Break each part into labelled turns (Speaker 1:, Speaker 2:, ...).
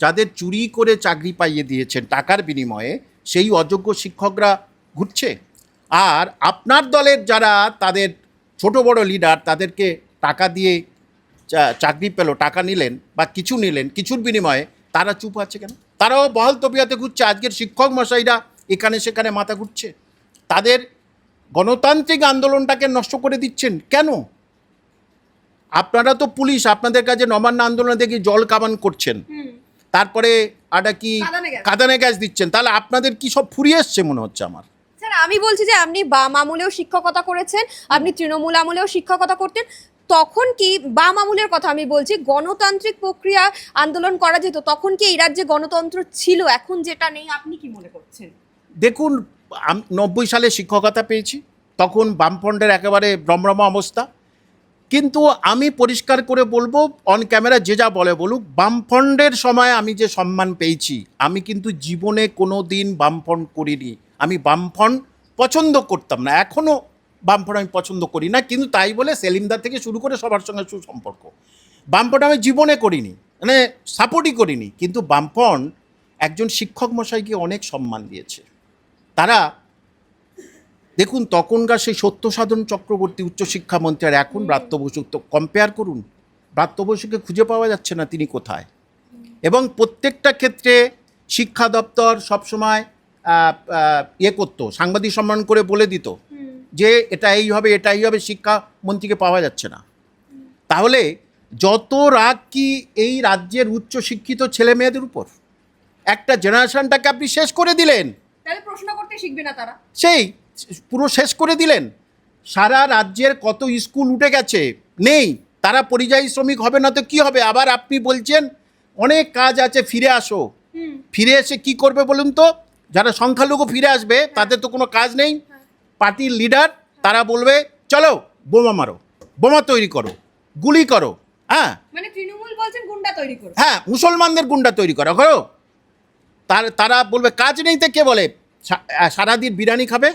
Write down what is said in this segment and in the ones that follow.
Speaker 1: যাদের চুরি করে চাকরি পাইয়ে দিয়েছেন টাকার বিনিময়ে, সেই অযোগ্য শিক্ষকরা ঘুরছে। আর আপনার দলের যারা তাদের ছোট বড় লিডার তাদেরকে টাকা দিয়ে চাকরি পেল, টাকা নিলেন বা কিছু নিলেন, কিছুর বিনিময়ে, তারা চুপ আছে কেন? তারাও বহাল তবিয়াতে ঘুরছে, আজকের শিক্ষক মশাইরা এখানে সেখানে মাথা ঘুরছে। তাদের গণতান্ত্রিক আন্দোলনটাকে নষ্ট করে দিচ্ছেন কেন? আপনারা তো পুলিশ, আপনাদের কাছে নবান্ন আন্দোলনে দেখি জল কামান করছেন। তারপরে আটা কি
Speaker 2: কাদানে গ্যাস।
Speaker 1: দিচ্ছেন। তাহলে আপনাদের কি সব ফুরিয়ে এসছে মনে হচ্ছে আমার?
Speaker 2: স্যার আমি বলছি যে আপনি বাম আমলেও শিক্ষকতা করেছেন আপনি তৃণমূল আমলেও শিক্ষকতা করতেন তখন কি বাম আমলের কথা আমি বলছি গণতান্ত্রিক প্রক্রিয়া আন্দোলন করা যেত তখন কি এই রাজ্যে গণতন্ত্র ছিল? এখন যেটা নেই আপনি কি মনে করছেন?
Speaker 1: দেখুন নব্বই সালে শিক্ষকতা পেয়েছি তখন বামফ্রন্টের একেবারে রমরমা অবস্থা কিন্তু আমি পরিষ্কার করে বলব অন ক্যামেরা যে যা বলে বলুক, বামফ্রন্টের সময় আমি যে সম্মান পেয়েছি, আমি কিন্তু জীবনে কোনো দিন বামফ্রন্ট করিনি। আমি বামফ্রন্ট পছন্দ করতাম না এখনও বামফ্রন্ট আমি পছন্দ করি না, কিন্তু তাই বলে সেলিমদা থেকে শুরু করে সবার সঙ্গে সুসম্পর্ক। বামফ্রন্ট আমি জীবনে করিনি মানে সাপোর্টই করিনি, কিন্তু বামফ্রন্ট একজন শিক্ষক মশাইকে অনেক সম্মান দিয়েছে। তারা দেখুন তখনকার সেই সত্যসাধন চক্রবর্তী উচ্চশিক্ষামন্ত্রী আর এখন ব্রাত্য বসু তো কম্পেয়ার করুন ব্রাত্য বসুকে খুঁজে পাওয়া যাচ্ছে না তিনি কোথায়। এবং প্রত্যেকটা ক্ষেত্রে শিক্ষা দপ্তর সবসময় ইয়ে করতো সাংবাদিক সম্মান করে বলে দিত যে এটা এই হবে এটাই হবে শিক্ষামন্ত্রীকে পাওয়া যাচ্ছে না। তাহলে যত রাগ কি এই রাজ্যের উচ্চশিক্ষিত ছেলে মেয়েদের উপর? একটা জেনারেশনটাকে আপনি শেষ করে দিলেন।
Speaker 2: তাহলে প্রশ্ন করতে শিখবে না তারা।
Speaker 1: সেই পুরো শেষ করে দিলেন? সারা রাজ্যের কত স্কুল উঠে গেছে? নেই। তারা পরিযায়ী শ্রমিক হবে না তো কি হবে? আবার আপনি বলছেন অনেক কাজ আছে ফিরে আসো। ফিরে এসে কি করবে বলুন তো? যারা সংখ্যালঘু ফিরে আসবে তাদের তো কোনো কাজ নেই। পার্টির লিডার তারা বলবে চলো বোমা মারো। বোমা তৈরি করো। গুলি করো। হ্যাঁ।
Speaker 2: মানে তৃণমূল বলছেন গুন্ডা তৈরি করো।
Speaker 1: হ্যাঁ মুসলমানদের গুন্ডা তৈরি করা। করো। তার তারা বলবে কাজ নেই তো কে বলে? সারাদিন বিরিয়ানি খাবে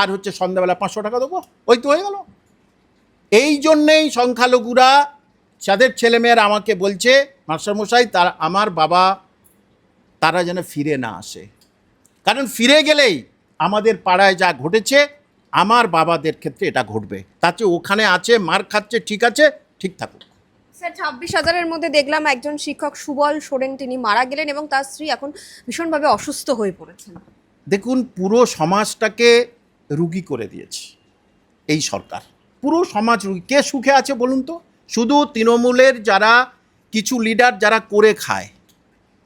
Speaker 1: আর হচ্ছে সন্ধ্যাবেলা পাঁচশো টাকা দেবো। ওই তো হয়ে গেল। এই জন্যেই সংখ্যালঘুরা যাদের ছেলেমেয়েরা আমাকে বলছে মাস্টারমশাই তার আমার বাবা তারা যেন ফিরে না আসে। কারণ ফিরে গেলেই আমাদের পাড়ায় যা ঘটেছে আমার বাবাদের ক্ষেত্রে এটা ঘটবে। তাতে ওখানে আছে মার খাচ্ছে ঠিক আছে ঠিক থাকুক।
Speaker 2: স্যার ছাব্বিশ হাজারের মধ্যে দেখলাম একজন শিক্ষক সুবল সোরেন তিনি মারা গেলেন এবং তার স্ত্রী এখন ভীষণভাবে অসুস্থ হয়ে পড়েছেন।
Speaker 1: দেখুন, পুরো সমাজটাকে রুগী করে দিয়েছে এই সরকার। পুরো সমাজ রুগী। কে সুখে আছে বলুন তো? শুধু তৃণমূলের যারা কিছু লিডার যারা করে খায়,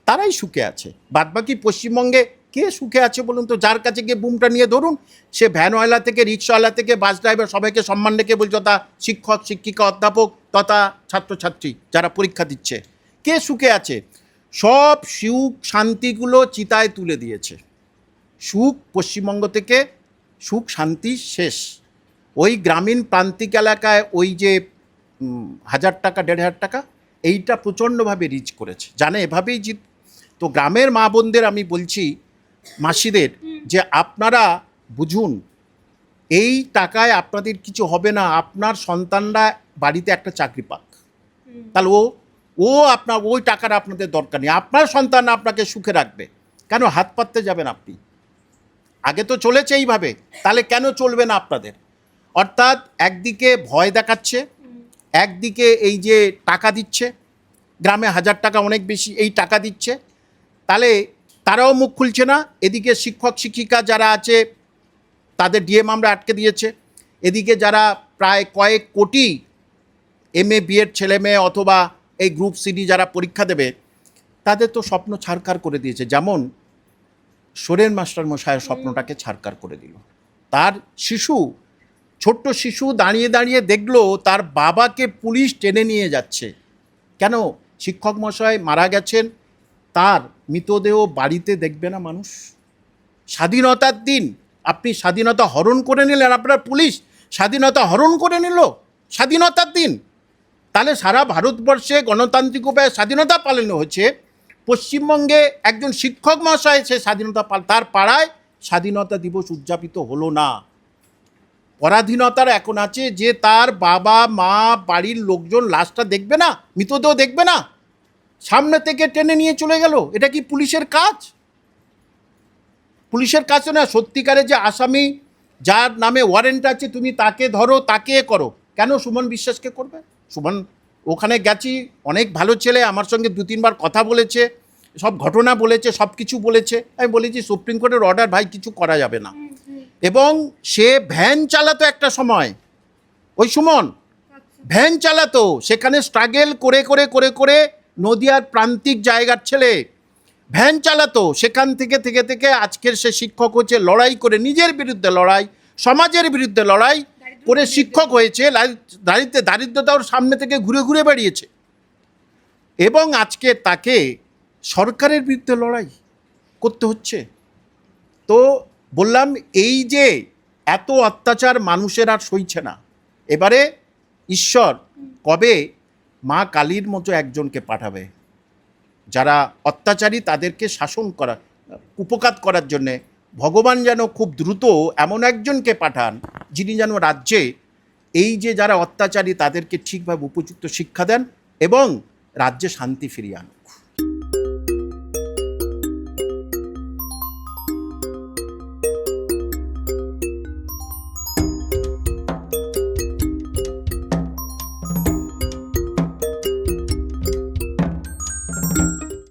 Speaker 1: তারাই সুখে আছে। বাদবাকি পশ্চিমবঙ্গে কে সুখে আছে বলুন তো? যার কাছে গিয়ে বুমটা নিয়ে ধরুন, সে ভ্যানওয়ালা থেকে, রিক্সাওয়ালা থেকে বাস ড্রাইভার সবাইকে সম্মান রেখে বলছে, তথা শিক্ষক, শিক্ষিকা, অধ্যাপক, তথা ছাত্রছাত্রী যারা পরীক্ষা দিচ্ছে। কে সুখে আছে? সব সুখ শান্তিগুলো চিতায় তুলে দিয়েছে। সুখ পশ্চিমবঙ্গ থেকে সুখ শান্তি শেষ। ওই গ্রামীণ প্রান্তিক এলাকায় ওই যে হাজার টাকা দেড় হাজার টাকা এইটা প্রচণ্ডভাবে রিচ করেছে। জানে এভাবেই জিত তো গ্রামের মা বোনদের আমি বলছি মাসিদের যে আপনারা বুঝুন এই টাকায় আপনাদের কিছু হবে না আপনার সন্তানরা বাড়িতে একটা চাকরি পাক। তাহলে ও ও আপনার ওই টাকার আপনাদের দরকার নেই। আপনার সন্তান আপনাকে সুখে রাখবে। কেন হাত পাততে যাবেন আপনি? আগে তো চলেছে এইভাবে, তাহলে কেন চলবে না আপনাদের? অর্থাৎ একদিকে ভয় দেখাচ্ছে, একদিকে এই যে টাকা দিচ্ছে, গ্রামে হাজার টাকা অনেক বেশি এই টাকা দিচ্ছে, তাহলে তারাও মুখ খুলছে না। এদিকে শিক্ষক, শিক্ষিকা যারা আছে, তাদের ডিএ মামলা আটকে দিয়েছে। এদিকে যারা প্রায় কয়েক কোটি এম এ বিএড ছেলে মেয়ে অথবা এই গ্রুপ সিডি যারা পরীক্ষা দেবে, তাদের তো স্বপ্ন ছারকার করে দিয়েছে। যেমন সোরেন মাস্টার মশাইয়ের স্বপ্নটাকে ছারকার করে দিল। তার শিশু, ছোট্ট শিশু দাঁড়িয়ে দাঁড়িয়ে দেখল তার বাবাকে পুলিশ টেনে নিয়ে যাচ্ছে। কেন? শিক্ষক মশাই মারা গেছেন, তার মৃতদেহ বাড়িতে দেখবে না মানুষ। স্বাধীনতার দিন, আপনি স্বাধীনতা হরণ করে নিলেন আপনার পুলিশ, স্বাধীনতা হরণ করে নিল, স্বাধীনতার দিন। তাহলে সারা ভারতবর্ষে গণতান্ত্রিক উপায়ে স্বাধীনতা পালন হচ্ছে পশ্চিমবঙ্গে একজন শিক্ষক মহাশয়, সে স্বাধীনতা তার পাড়ায় স্বাধীনতা দিবস উদযাপিত হলো না। পরাধীনতার এখন আছে যে তার বাবা, মা, বাড়ির লোকজন লাশটা দেখবে না, মৃতদেহ দেখবে না, সামনে থেকে টেনে নিয়ে চলে গেল, এটা কি পুলিশের কাজ? পুলিশের কাজ না, সত্যিকারে যে আসামি, যার নামে ওয়ারেন্ট আছে, তুমি তাকে ধরো, তাকে করো। কেন সুমন বিশ্বাসকে করবে? সুমন ওখানে গেছি, অনেক ভালো ছেলে, আমার সঙ্গে দু তিনবার কথা বলেছে, সব ঘটনা বলেছে, সব কিছু বলেছে। আমি বলেছি সুপ্রিম কোর্টের অর্ডার ভাই, কিছু করা যাবে না। এবং সে ভ্যান চালাতো একটা সময়, ওই সুমন, ভ্যান চালাতো, সেখানে স্ট্রাগেল করে করে করে করে নদিয়ার প্রান্তিক জায়গার ছেলে ভ্যান চালাতো। সেখান থেকে থেকে থেকে আজকের সে শিক্ষক হচ্ছে লড়াই করে, নিজের বিরুদ্ধে লড়াই, সমাজের বিরুদ্ধে লড়াই করে শিক্ষক হয়েছে, লাই- দারিদ্র্য দারিদ্রতা ওর সামনে থেকে ঘুরে ঘুরে বেরিয়েছে এবং আজকে তাকে সরকারের বিরুদ্ধে লড়াই করতে হচ্ছে। তো বললাম, এই যে এত অত্যাচার মানুষের আর সইছে না। এবারে ঈশ্বর কবে মা কালীর মতো একজনকে পাঠাবে? যারা অত্যাচারী তাদেরকে শাসন করা উপকাত করার জন্যে ভগবান যেন খুব দ্রুত এমন একজনকে পাঠান যিনি যেন রাজ্যে এই যে যারা অত্যাচারী তাদেরকে ঠিকভাবে উপযুক্ত শিক্ষা দেন এবং রাজ্যে শান্তি ফিরিয়ে আন